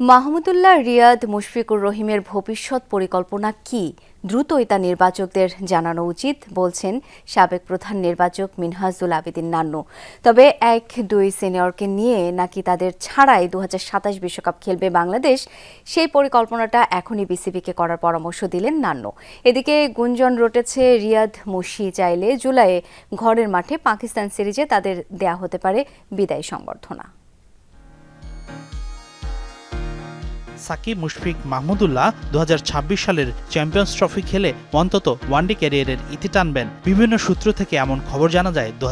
মাহমুদুল্লাহ রিয়াদ মুশফিকুর রহিমের ভবিষ্যৎ পরিকল্পনা কি? দ্রুতই তা নির্বাচকদের জানানো উচিত, বলছেন সাবেক প্রধান নির্বাচক মিনহাজুল আবেদিন নান্নু। তবে এক দুই সিনিয়রকে নিয়ে নাকি তাদের ছাড়াই দু বিশ্বকাপ খেলবে বাংলাদেশ, সেই পরিকল্পনাটা এখনই বিসিবিকে করার পরামর্শ দিলেন নান্নু। এদিকে গুঞ্জন রটেছে রিয়াদ মুশি চাইলে জুলাইয়ে ঘরের মাঠে পাকিস্তান সিরিজে তাদের দেয়া হতে পারে বিদায় সংবর্ধনা। সাকিব মুশফিক মাহমুদুল্লাহ দু সালের চ্যাম্পিয়ন্স ট্রফি খেলে অন্তত ওয়ানডে ক্যারিয়ারের ইতি টানবেন। বিভিন্ন সূত্র থেকে এমন খবর জানা যায় দু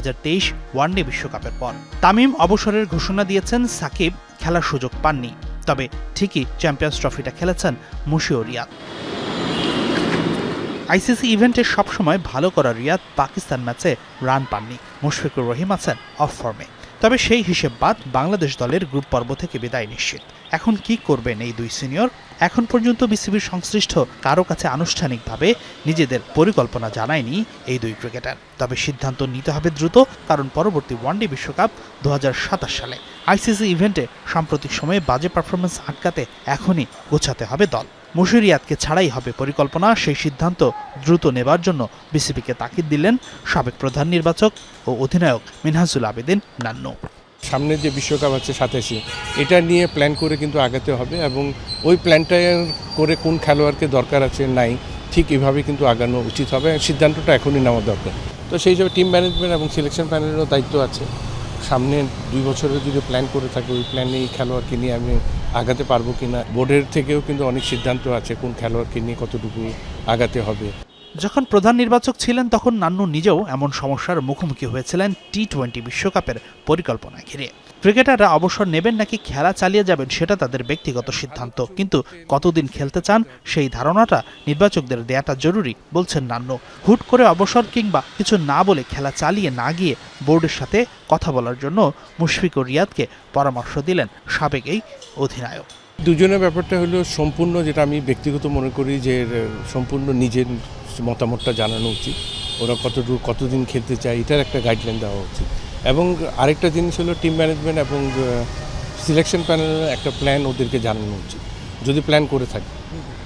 ওয়ানডে বিশ্বকাপের পর। তামিম অবসরের ঘোষণা দিয়েছেন সাকিব খেলার সুযোগ পাননি। তবে ঠিকই চ্যাম্পিয়ন্স ট্রফিটা খেলেছেন মুশিও রিয়াদ। আইসিসি ইভেন্টে সবসময় ভালো করা রিয়াদ পাকিস্তান ম্যাচে রান পাননি। মুশফিকুর রহিম আছেন অফ ফর্মে। তবে সেই হিসেব বাদ বাংলাদেশ দলের গ্রুপ পর্ব থেকে বিদায় নিশ্চিত। এখন কি করবেন এই দুই সিনিয়র? এখন পর্যন্ত বিসিবির সংশ্লিষ্ট কারও কাছে আনুষ্ঠানিকভাবে নিজেদের পরিকল্পনা জানায়নি এই দুই ক্রিকেটার। তবে সিদ্ধান্ত নিতে হবে দ্রুত, কারণ পরবর্তী ওয়ানডে বিশ্বকাপ দু হাজার সাতাশ সালে। আইসিসি ইভেন্টে সাম্প্রতিক সময়ে বাজে পারফরমেন্স আটকাতে এখনই গোছাতে হবে দল। মুশিরিয়াতকে ছাড়াই হবে পরিকল্পনা, সেই সিদ্ধান্ত দ্রুত নেবার জন্য বিসিবিকে তাকিদ দিলেন সাবেক প্রধান নির্বাচক ও অধিনায়ক মিনহাজুল আবেদিন নান্নু। সামনে যে বিশ্বকাপ আছে সাতাশে, এটা নিয়ে প্ল্যান করে কিন্তু আগাতে হবে এবং ওই প্ল্যানটা করে কোন খেলোয়াড়কে দরকার আছে, নাই, ঠিক এভাবে কিন্তু আগানো উচিত হবে সিদ্ধান্তটা এখনই নেওয়া দরকার। তো সেই হিসাবে টিম ম্যানেজমেন্ট এবং সিলেকশন প্যানেলেরও দায়িত্ব আছে। সামনে দুই বছরের যদি প্ল্যান করে থাকে, ওই প্ল্যানে এই খেলোয়াড়কে নিয়ে আমি আগাতে পারব কিনা? বোর্ডের থেকেও কিন্তু অনেক সিদ্ধান্ত আছে কোন খেলোয়াড়কে নিয়ে কতটুকু আগাতে হবে। যখন প্রধান নির্বাচক ছিলেন, তখন নান্নু নিজেও এমন সমস্যার মুখোমুখি হয়েছিলেন টি টোয়েন্টি বিশ্বকাপের পরিকল্পনা ঘিরে। ক্রিকেটাররা অবসর নেবেন নাকি খেলা চালিয়ে যাবেন, সেটা তাদের ব্যক্তিগত সিদ্ধান্ত। কিন্তু কতদিন খেলতে চান, সেই ধারণাটা নির্বাচকদের দেয়াটা জরুরি, বলছেন নান্নু। হুট করে অবসর কিংবা কিছু না বলে খেলা চালিয়ে না গিয়ে বোর্ডের সাথে কথা বলার জন্য মুশফিক ও রিয়াদকে পরামর্শ দিলেন সাবেক এই অধিনায়ক। দুজনের ব্যাপারটা হলো সম্পূর্ণ যেটা আমি ব্যক্তিগত মনে করি যে সম্পূর্ণ নিজের মতামতটা জানানো উচিত। ওরা কতটুকু, কতদিন খেলতে চায়, এটার একটা গাইডলাইন দেওয়া উচিত। এবং আরেকটা জিনিস হলো টিম ম্যানেজমেন্ট এবং সিলেকশন প্যানেলের একটা প্ল্যান ওদেরকে জানানো উচিত। যদি প্ল্যান করে থাকে।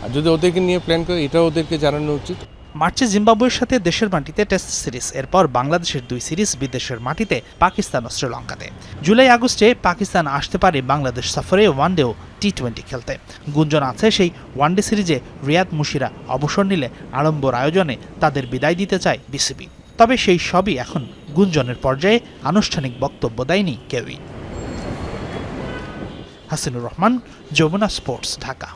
আর যদি ওদেরকে নিয়ে প্ল্যান করে এটাও ওদেরকে জানানো উচিত। মার্চে জিম্বাবুয়ের সাথে দেশের মাটিতে টেস্ট সিরিজ এরপর বাংলাদেশের দুই সিরিজ বিদেশের মাটিতে, পাকিস্তান ও শ্রীলঙ্কাতে। জুলাই আগস্টে পাকিস্তান আসতে পারে বাংলাদেশ সফরে ওয়ানডেও টি টোয়েন্টি খেলতে। গুঞ্জন আছে সেই ওয়ানডে সিরিজে রিয়াদ মুশিরা অবসর নিলে আড়ম্বর আয়োজনে তাদের বিদায় দিতে চায় বিসিবি। তবে সেই সবই এখন গুঞ্জনের পর্যায়ে আনুষ্ঠানিক বক্তব্য দেয়নি কেউই। হাসিনুর রহমান, যমুনা স্পোর্টস, ঢাকা।